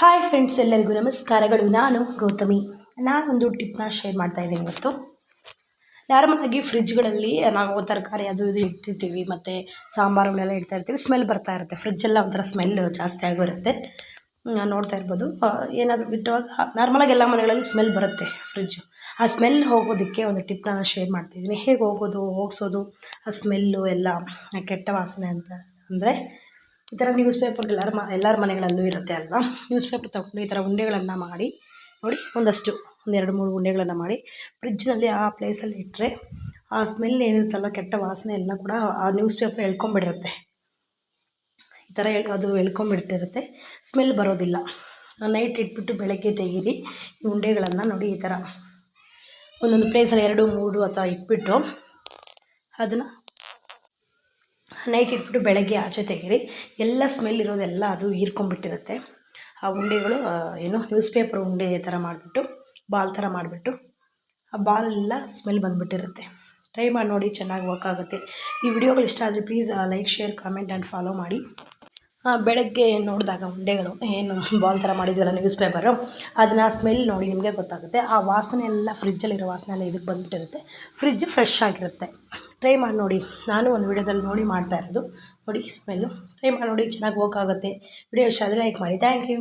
Hi friends ಎಲ್ಲರಿಗೂ ನಮಸ್ಕಾರಗಳು. ನಾನು ಗೌತಮಿ. ನಾನೊಂದು ಟಿಪ್ನ ಶೇರ್ ಮಾಡ್ತಾ ಇದ್ದೀನಿ ಇವತ್ತು. ನಾರ್ಮಲ್ ಆಗಿ ಫ್ರಿಜ್ಗಳಲ್ಲಿ ನಾವು ತರಕಾರಿ ಅದು ಇದು ಇಟ್ಟಿರ್ತೀವಿ, ಮತ್ತು ಸಾಂಬಾರುಗಳೆಲ್ಲ ಇಡ್ತಾ ಇರ್ತೀವಿ ಸ್ಮೆಲ್ ಬರ್ತಾ ಇರುತ್ತೆ. ಫ್ರಿಜ್ಜೆಲ್ಲ ಒಂಥರ ಸ್ಮೆಲ್ ಜಾಸ್ತಿ ಆಗಿರುತ್ತೆ ನೋಡ್ತಾ ಇರ್ಬೋದು. ಏನಾದರೂ ಬಿಟ್ಟುವಾಗ ನಾರ್ಮಲಾಗಿ ಎಲ್ಲ ಮನೆಗಳಲ್ಲಿ ಸ್ಮೆಲ್ ಬರುತ್ತೆ ಫ್ರಿಜ್ಜು ಆ ಸ್ಮೆಲ್ ಹೋಗೋದಕ್ಕೆ ಒಂದು ಟಿಪ್ನ ಶೇರ್ ಮಾಡ್ತಿದ್ದೀನಿ ಹೇಗೆ ಹೋಗೋದು, ಹೋಗ್ಸೋದು, ಆ ಸ್ಮೆಲ್ಲು ಎಲ್ಲ, ಕೆಟ್ಟ ವಾಸನೆ ಅಂತ ಅಂದರೆ ಈ ಥರ ನ್ಯೂಸ್ ಪೇಪರ್ ಎಲ್ಲರ ಮ, ಎಲ್ಲರ ಮನೆಗಳಲ್ಲೂ ಇರುತ್ತೆ ಅಲ್ವಾ? ನ್ಯೂಸ್ ಪೇಪರ್ ತಗೊಂಡು ಈ ಥರ ಉಂಡೆಗಳನ್ನು ಮಾಡಿ, ನೋಡಿ, ಒಂದಷ್ಟು ಒಂದೆರಡು ಮೂರು ಉಂಡೆಗಳನ್ನು ಮಾಡಿ ಫ್ರಿಜ್ನಲ್ಲಿ ಆ ಪ್ಲೇಸಲ್ಲಿ ಇಟ್ಟರೆ ಆ ಸ್ಮೆಲ್ ಏನಿರುತ್ತಲ್ಲ ಕೆಟ್ಟ ವಾಸನೆ ಎಲ್ಲ ಕೂಡ ಆ ನ್ಯೂಸ್ ಪೇಪರ್ ಎಳ್ಕೊಂಬಿಡಿರುತ್ತೆ ಈ ಥರ ಅದು ಎಳ್ಕೊಂಬಿಟ್ಟಿರುತ್ತೆ ಸ್ಮೆಲ್ ಬರೋದಿಲ್ಲ. ನೈಟ್ ಇಟ್ಬಿಟ್ಟು ಬೆಳಗ್ಗೆ ತೆಗೀರಿ, ಈ ಉಂಡೆಗಳನ್ನು ನೋಡಿ ಈ ಥರ. ಒಂದೊಂದು ಪ್ಲೇಸಲ್ಲಿ ಎರಡು, ಮೂರು ಅಥವಾ ಇಟ್ಬಿಟ್ಟು ಅದನ್ನು ನೈಟ್ ಇಟ್ಬಿಟ್ಟು ಬೆಳಗ್ಗೆ ಆಚೆ ತೆಗೀರಿ. ಎಲ್ಲ ಸ್ಮೆಲ್ ಇರೋದೆಲ್ಲ ಅದು ಹೀರ್ಕೊಂಬಿಟ್ಟಿರುತ್ತೆ ಆ ಉಂಡೆಗಳು ಏನು ನ್ಯೂಸ್ ಪೇಪರ್ ಉಂಡೆ ಥರ ಮಾಡಿಬಿಟ್ಟು, ಬಾಲ್ ಥರ ಮಾಡಿಬಿಟ್ಟು, ಆ ಬಾಲೆಲ್ಲ ಸ್ಮೆಲ್ ಬಂದುಬಿಟ್ಟಿರುತ್ತೆ. ಟ್ರೈ ಮಾಡಿ ನೋಡಿ, ಚೆನ್ನಾಗಿ ವರ್ಕ್ ಆಗುತ್ತೆ. ಈ ವಿಡಿಯೋಗಳು ಇಷ್ಟ ಆದರೆ please like share comment and follow ಮಾಡಿ. ಬೆಳಗ್ಗೆ ನೋಡಿದಾಗ ಉಂಡೆಗಳು, ಏನು, ಬಾಲ್ ಥರ ಮಾಡಿದ್ವಲ್ಲ ನ್ಯೂಸ್ ಪೇಪರು ಅದನ್ನ ಸ್ಮೆಲ್ ನೋಡಿ ನಿಮಗೆ ಗೊತ್ತಾಗುತ್ತೆ. ಆ ವಾಸನೆ ಎಲ್ಲ ಫ್ರಿಜ್ಜಲ್ಲಿರೋ ವಾಸನೆ ಎಲ್ಲ ಇದಕ್ಕೆ ಬಂದುಬಿಟ್ಟಿರುತ್ತೆ. ಫ್ರಿಜ್ ಫ್ರೆಶ್ ಆಗಿರುತ್ತೆ. ಟ್ರೈ ಮಾಡಿ ನೋಡಿ. ನಾನು ಒಂದು ವಿಡಿಯೋದಲ್ಲಿ ನೋಡಿ ಮಾಡ್ತಾ ಇರೋದು. ನೋಡಿ ಸ್ಮೆಲ್ಲು ಟ್ರೈ ಮಾಡಿ ನೋಡಿ. ಚೆನ್ನಾಗಿ ವರ್ಕ್ ಆಗುತ್ತೆ. ವಿಡಿಯೋ ಇಷ್ಟ ಆದರೆ ಲೈಕ್ ಮಾಡಿ. Thank you